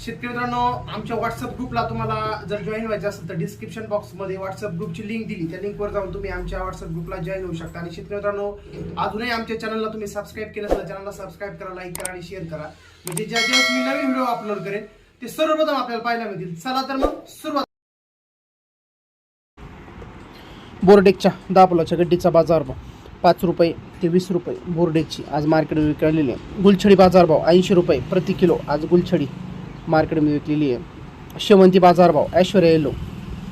शेतकरी मित्रांनो आमच्या व्हॉट्सअप ग्रुपला तुम्हाला जर जॉईन व्हायचं असेल तर डिस्क्रिप्शन बॉक्समध्ये व्हॉट्सअप ग्रुपची लिंक दिली. त्या लिंकवर जाऊन तुम्ही आमच्या व्हॉट्सअप ग्रुपला जॉईन होऊ शकता. आणि शेतकरी मित्रांनो अजूनही आमच्या चॅनलला तुम्ही सबस्क्राईब केलं असेल चॅनलला सबस्क्राईब करा लाईक करा आणि शेअर करा. म्हणजे ज्या ज्या मी नवीन व्हिडिओ अपलोड करेन ते सर्वप्रथम आपल्याला पाहायला मिळतील. चला तर मग सुरुवात. बोर्डेकच्या दहा फुलाच्या गड्डीचा बाजारभाव पाच रुपये ते वीस रुपये बोर्डेकची. आज मार्केट विकलेली आहे. गुलछडी बाजारभाव ऐंशी रुपये प्रति किलो. आज गुलछडी मार्केटमध्ये विकलेली आहे. शेवंती बाजारभाव ऐश्वर्या येलो.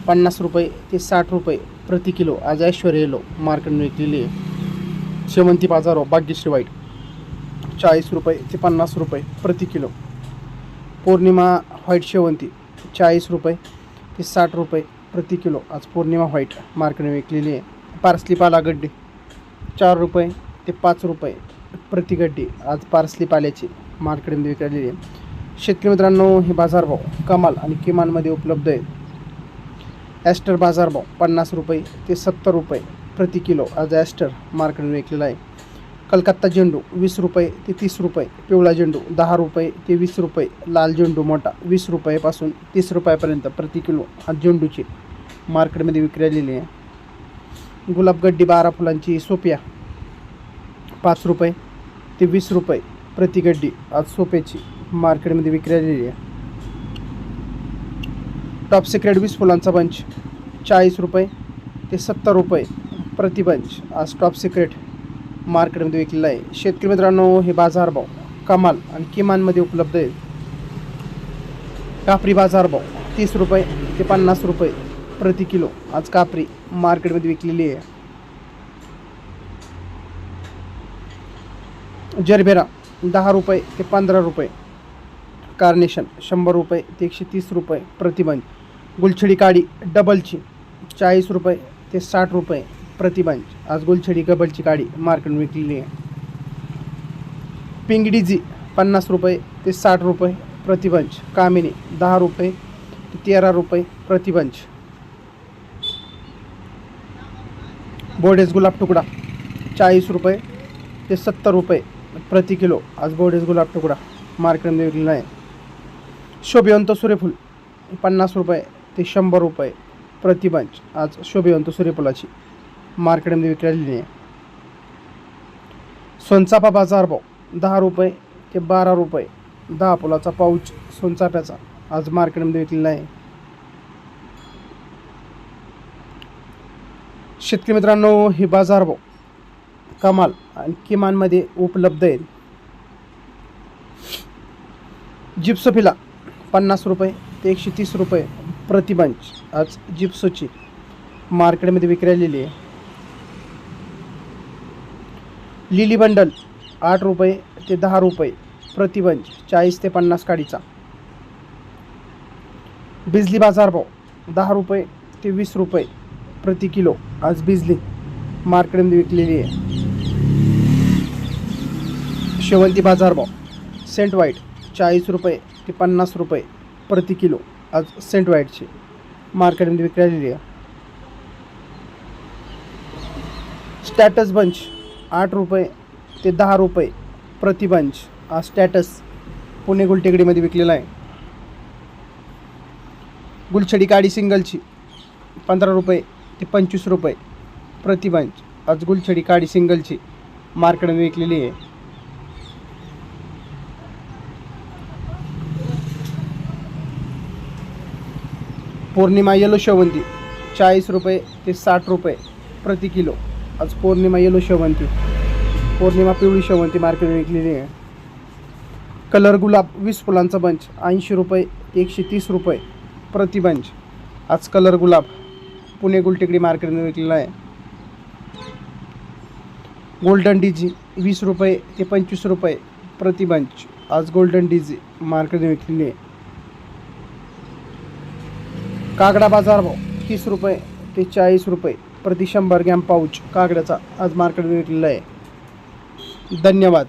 पन्नास रुपये ते साठ रुपये प्रति किलो आज ऐश्वर्या येलो मार्केटमध्ये विकलेली आहे. शेवंती बाजारभाव भाग्यश्री वाईट. चाळीस रुपये ते पन्नास रुपये प्रति किलो. पौर्णिमा व्हाईट शेवंती चाळीस रुपये ते साठ रुपये प्रति किलो आज पौर्णिमा व्हाईट मार्केटमध्ये विकलेली आहे. पार्सली पाला गड्डी चार रुपये ते पाच रुपये प्रति गड्डी आज पार्सली पाल्याची मार्केटमध्ये विकलेली आहे. शेतकरी मित्रांनो हे बाजारभाव कमाल आणि किमानमध्ये उपलब्ध आहेत. ॲस्टर बाजारभाव पन्नास रुपये ते सत्तर रुपये प्रति किलो आज ॲस्टर मार्केटमध्ये विकलेला आहे. कलकत्ता झेंडू वीस रुपये ते तीस रुपये पिवळा झेंडू दहा रुपये ते वीस रुपये लाल झेंडू मोठा वीस रुपयापासून तीस रुपयापर्यंत प्रति किलो आज झेंडूची मार्केटमध्ये विक्री आलेली आहे गुलाबगड्डी बारा फुलांची सोप्या पाच रुपये ते वीस रुपये प्रति गड्डी आज सोप्याची मार्केटमध्ये विक्री आहे. टॉप सिक्रेट वीस फुलांचा बंच चाळीस रुपये ते सत्तर रुपये प्रति बंच आज टॉप सिक्रेट मार्केटमध्ये विकलेला आहे. शेतकरी मित्रांनो हे बाजारभाव कमाल आणि किमानमध्ये उपलब्ध आहेत. कापरी बाजारभाव तीस रुपये ते पन्नास रुपये प्रति किलो आज कापरी मार्केटमध्ये विकलेली आहे. जरबेरा दहा रुपये ते पंधरा रुपये कार्नेशन शंभर रुपये ते एकशे तीस रुपये प्रतिबंध. गुलछडी काडी डबलची चाळीस रुपये ते साठ रुपये प्रतिबंध. आज गुलछडी गबलची काडी मार्केट विकलेली आहे. पिंगडीजी पन्नास रुपये ते साठ रुपये प्रतिबंच कामिनी दहा रुपये ते तेरा रुपये प्रतिबंच बोडेस गुलाब तुकडा चाळीस रुपये ते सत्तर रुपये प्रति किलो. आज बोडेस गुलाब तुकडा मार्केटमध्ये विकलेला आहे. शोभिवंत सूर्यफूल पन्नास रुपये ते शंभर रुपये प्रतिबंच आज शोभिवंत सूर्यफुलाची मार्केटमध्ये विकलेली आलेली आहे. सोनचाफा बाजारभाव दहा रुपये ते बारा रुपये दहा फुलाचा पाऊच सोनचाफ्याचा आज मार्केटमध्ये विकलेला आहे. शेतकरी मित्रांनो हे बाजारभाव कमाल आणि किमानमध्ये उपलब्ध आहेत. जिप्सोफिला पन्नास रुपये ते एकशे तीस रुपये प्रतिबंच. आज जिप्सोची मार्केटमध्ये विक्रायलेली आहे. लिली बंडल आठ रुपये ते दहा रुपये प्रतिबंच चाळीस ते पन्नास काडीचा. बिजली बाजारभाव दहा रुपये ते वीस रुपये प्रति किलो. आज बिजली मार्केटमध्ये विकलेली आहे. शेवंती बाजारभाव सेंट व्हाईट चाळीस रुपये ते पन्नास रुपये प्रति किलो आज सेंट व्हाईटची मार्केटमध्ये विक्री आलेली आहे. स्टॅटस बंच आठ रुपये ते दहा रुपये प्रति बंच आज स्टॅटस पुणे गुलटेकडीमध्ये विकलेला आहे. गुलछडी काडी सिंगलची पंधरा रुपये ते पंचवीस रुपये प्रति बंच आज गुलछडी काडी सिंगलची मार्केटमध्ये विकलेली आहे. पौर्णिमा येलो शेवंती चाळीस रुपये ते साठ रुपये प्रति किलो. आज पौर्णिमा येलो शेवंती. पौर्णिमा पिवळी शेवंती मार्केटमध्ये विकलेली आहे. कलर गुलाब वीस फुलांचा बंच ऐंशी रुपये एकशे तीस रुपये प्रति बंच आज कलर गुलाब पुणे गुलटेकडी मार्केटमध्ये विकलेला आहे. गोल्डन डीजी वीस रुपये ते पंचवीस रुपये प्रति बंच आज गोल्डन डीजी मार्केटमध्ये विकलेली आहे. कागडा बाजार भाव तीस रुपये ते चाळीस रुपये प्रति शंभर ग्रॅम पाऊच कागड्याचा. आज मार्केट विकलेला आहे धन्यवाद.